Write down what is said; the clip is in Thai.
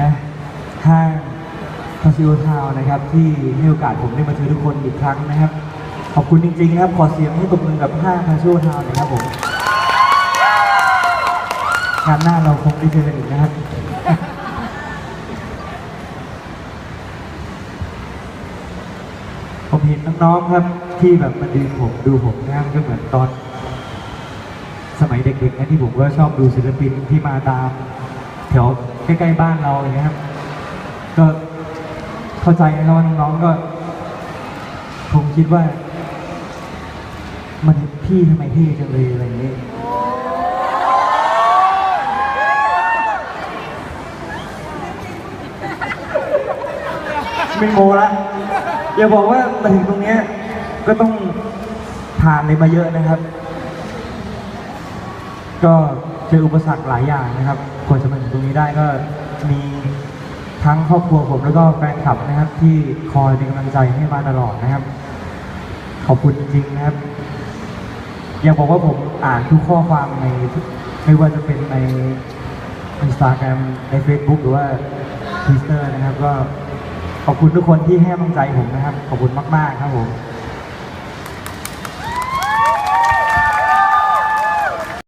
นะห้างคาซิโอทาวนะครับ ที่ให้โอกาสผมได้มาเจอทุกคนอีกครั้งนะครับ ขอบคุณจริงๆนะครับ ขอเสียงให้ตบมือกับห้างคาซิโอทาวน่อยครับผมงานหน้าเราคงได้เจอกันอีกนะครับผมเห็นน้องๆครับที่แบบมาดูผมดูผมนะครับก็เหมือนตอน สมัยเด็กๆนะที่ผมก็ชอบดูศิลปินที่มาตามแถว ใกล้ๆบ้านเราอย่างเงี้ยครับ ก็เข้าใจนะว่าน้องๆก็คงคิดว่า มันพี่ทำไมเท่จังเลยอะไรอย่างนี้ไม่โมละอย่าบอกว่ามาถึงตรงเนี้ยก็ต้องผ่านอะไรมาเยอะนะครับ ก็ เจออุปสรรคหลายอย่างนะครับกว่าจะมาถึงตรงนี้ได้ก็มีทั้งครอบครัวผมแล้วก็แฟนคลับนะครับ ที่คอยเป็นกำลังใจให้มาตลอดนะครับ ขอบคุณจริงนะครับ อยากบอกว่าผมอ่านทุกข้อความในไม่ว่าจะเป็นในอินสตาแกรมใน Facebook หรือว่า Twitter นะครับ ก็ขอบคุณทุกคนที่ให้กำลังใจผมนะครับ ขอบคุณมาก ๆ ครับผม